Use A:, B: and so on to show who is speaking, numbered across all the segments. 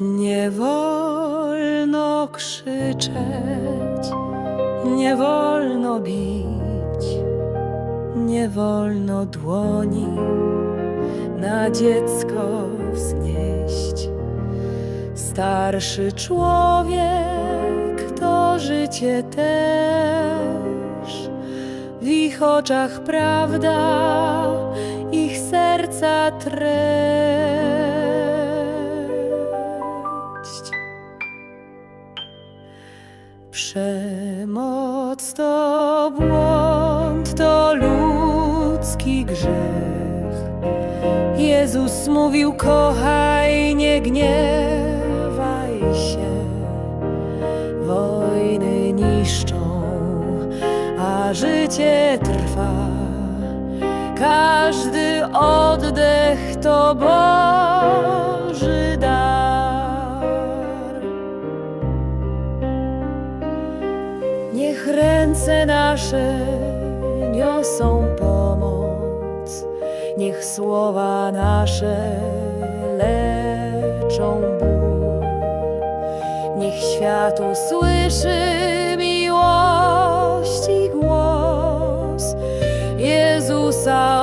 A: Nie wolno krzyczeć, nie wolno bić, nie wolno dłoni na dziecko wznieść. Starszy człowiek to życie też, w ich oczach prawda, ich serca treść. Przemoc to błąd, to ludzki grzech. Jezus mówił: kochaj, nie gniewaj się. Wojny niszczą, a życie trwa. Każdy oddech to Boży Niech ręce nasze niosą pomoc, niech słowa nasze leczą ból. Niech świat usłyszy miłości głos, Jezusa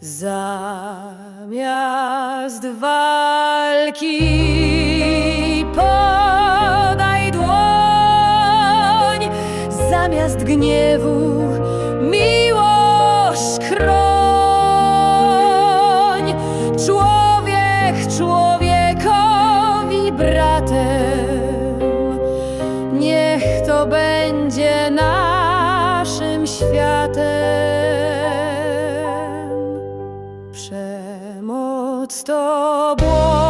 A: Zamiast walki podaj dłoń, zamiast gniewu miłość chroń. Człowiek człowiekowi bratem, niech to będzie naszym światem. more.